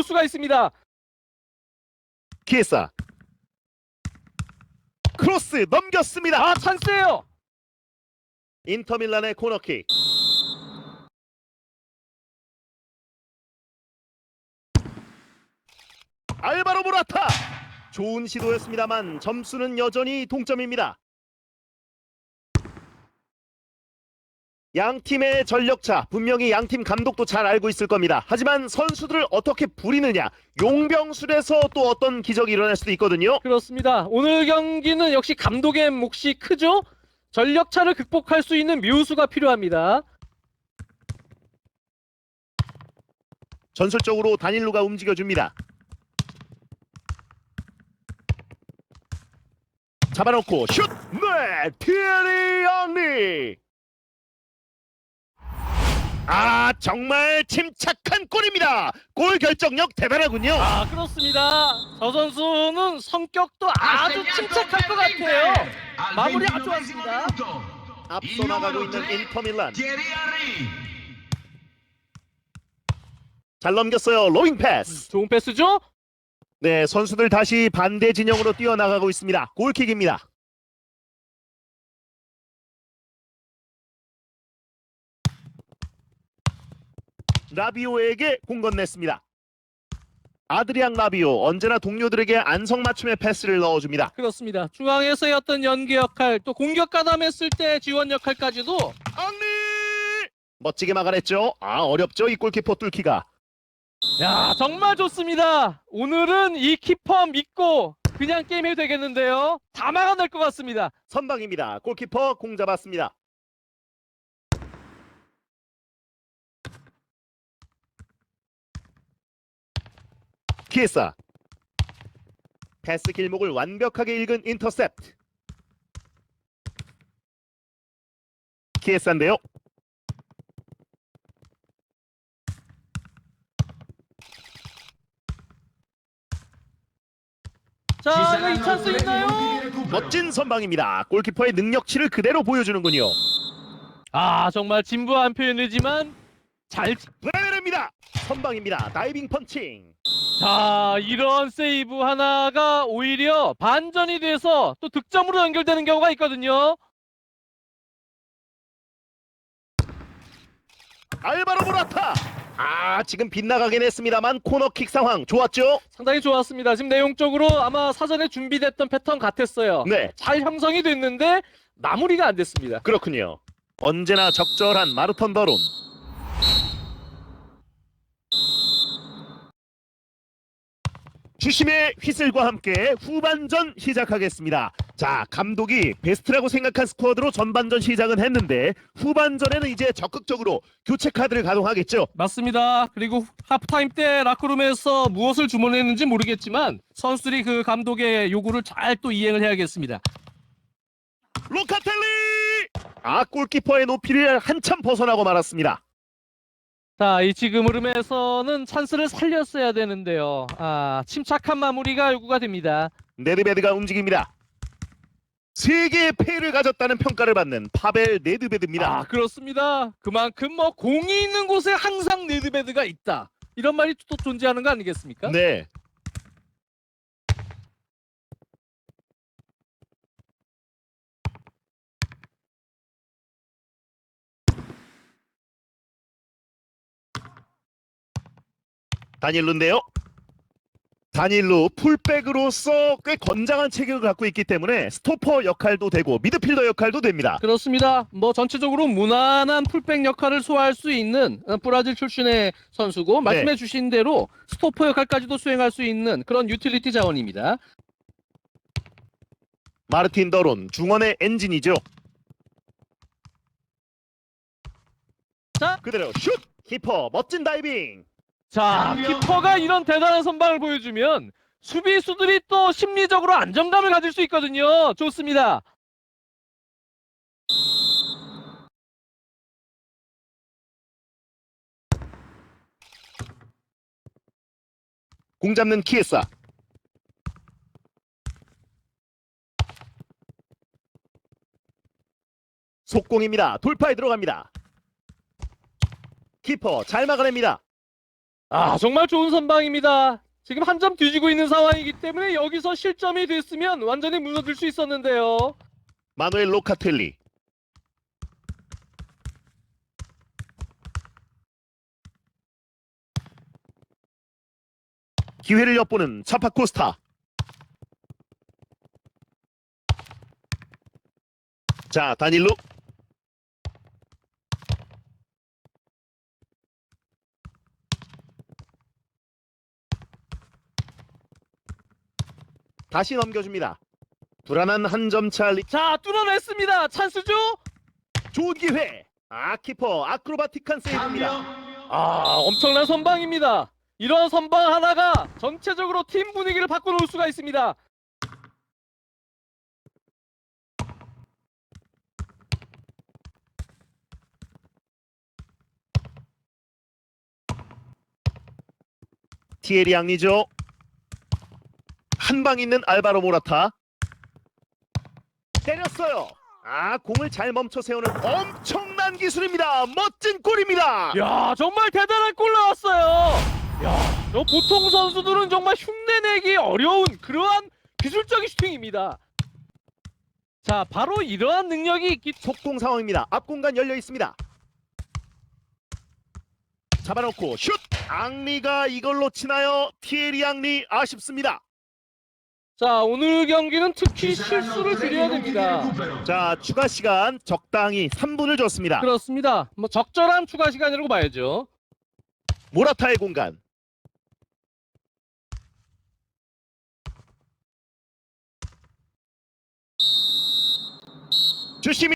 놓을 수가 있습니다. 키에사 크로스 넘겼습니다. 아 찬스예요. 인터밀란의 코너킥. 알바로 모라타 좋은 시도였습니다만 점수는 여전히 동점입니다. 양 팀의 전력차 분명히 양 팀 감독도 잘 알고 있을 겁니다. 하지만 선수들을 어떻게 부리느냐 용병술에서 또 어떤 기적이 일어날 수도 있거든요. 그렇습니다. 오늘 경기는 역시 감독의 몫이 크죠. 전력차를 극복할 수 있는 묘수가 필요합니다. 전술적으로 다닐루가 움직여줍니다. 잡아놓고 슛! 네! 티에리 앙리! 아 정말 침착한 골입니다. 골 결정력 대단하군요. 아 그렇습니다. 저 선수는 성격도 아주 침착할 것 같아요. 마무리 아주 좋았습니다. 앞서 나가고 있는 인터밀란 잘 넘겼어요. 로잉 패스. 좋은 패스죠? 네 선수들 다시 반대 진영으로 뛰어나가고 있습니다. 골킥입니다. 라비오에게 공 건넸습니다. 아드리앙 라비오 언제나 동료들에게 안성맞춤의 패스를 넣어줍니다. 그렇습니다. 중앙에서의 어떤 연계 역할, 또 공격 가담했을 때 지원 역할까지도 앙리 멋지게 막아냈죠. 아 어렵죠 이 골키퍼 뚫기가. 야 정말 좋습니다. 오늘은 이 키퍼 믿고 그냥 게임해도 되겠는데요. 다 막아낼 것 같습니다. 선방입니다. 골키퍼 공 잡았습니다. 키에사 패스 길목을 완벽하게 읽은 인터셉트 키에사인데요. 자, 이거 이 찬스 있나요? 멋진 선방입니다. 골키퍼의 능력치를 그대로 보여주는군요. 아, 정말 진부한 표현이지만 잘. 브라베르입니다. 선방입니다. 다이빙 펀칭. 자, 이런 세이브 하나가 오히려 반전이 돼서 또 득점으로 연결되는 경우가 있거든요. 알바로 모라타. 아 지금 빗나가긴 했습니다만 코너킥 상황 좋았죠? 상당히 좋았습니다. 지금 내용적으로 아마 사전에 준비됐던 패턴 같았어요. 네 잘 형성이 됐는데 마무리가 안 됐습니다. 그렇군요. 언제나 적절한 마르턴 더론. 주심의 휘슬과 함께 후반전 시작하겠습니다. 자, 감독이 베스트라고 생각한 스쿼드로 전반전 시작은 했는데 후반전에는 이제 적극적으로 교체 카드를 가동하겠죠. 맞습니다. 그리고 하프타임 때 라크룸에서 무엇을 주문했는지 모르겠지만 선수들이 그 감독의 요구를 잘 또 이행을 해야겠습니다. 로카텔리! 아, 골키퍼의 높이를 한참 벗어나고 말았습니다. 자, 이 지금 흐름에서는 찬스를 살렸어야 되는데요. 아, 침착한 마무리가 요구가 됩니다. 네드베드가 움직입니다. 세 개의 패를 가졌다는 평가를 받는 파벨 네드베드입니다. 아, 그렇습니다. 그만큼 뭐 공이 있는 곳에 항상 네드베드가 있다. 이런 말이 또 존재하는 거 아니겠습니까? 네. 다닐루인데요. 다닐루 풀백으로서 꽤 건장한 체격을 갖고 있기 때문에 스토퍼 역할도 되고 미드필더 역할도 됩니다. 그렇습니다. 뭐 전체적으로 무난한 풀백 역할을 소화할 수 있는 어, 브라질 출신의 선수고 말씀해 주신 대로 스토퍼 역할까지도 수행할 수 있는 그런 유틸리티 자원입니다. 마르틴 더론 중원의 엔진이죠. 자. 그대로 슛! 키퍼 멋진 다이빙. 자, 키퍼가 이런 대단한 선방을 보여주면 수비수들이 또 심리적으로 안정감을 가질 수 있거든요. 좋습니다. 공 잡는 키에사. 속공입니다. 돌파에 들어갑니다. 키퍼 잘 막아냅니다. 아, 정말 좋은 선방입니다. 지금 한 점 뒤지고 있는 상황이기 때문에 여기서 실점이 됐으면 완전히 무너질 수 있었는데요. 마누엘 로카텔리. 기회를 엿보는 차파코스타. 자, 다닐로. 다시 넘겨줍니다. 불안한 한 점차 리... 자, 뚫어냈습니다. 찬스죠? 좋은 기회. 아 키퍼 아크로바틱한 세이브입니다. 아, 엄청난 선방입니다. 이런 선방 하나가 전체적으로 팀 분위기를 바꿔놓을 수가 있습니다. 티에리 앙리죠. 한 방 있는 알바로 모라타. 때렸어요. 아 공을 잘 멈춰 세우는 엄청난 기술입니다. 멋진 골입니다. 야, 정말 대단한 골 나왔어요. 야, 저 보통 선수들은 정말 흉내내기 어려운 그러한 기술적인 슈팅입니다. 자, 바로 이러한 능력이 있기 속공 상황입니다. 앞 공간 열려 있습니다. 잡아놓고 슛. 앙리가 이걸로 치나요? 티에리 앙리 아쉽습니다. 자, 오늘 경기는 특히 실수를 줄여야 됩니다. 자 추가 시간 적당히 3분을 줬습니다. 그렇습니다. 뭐 적절한 추가 시간이라고 봐야죠. 모라타의 공간. 주심이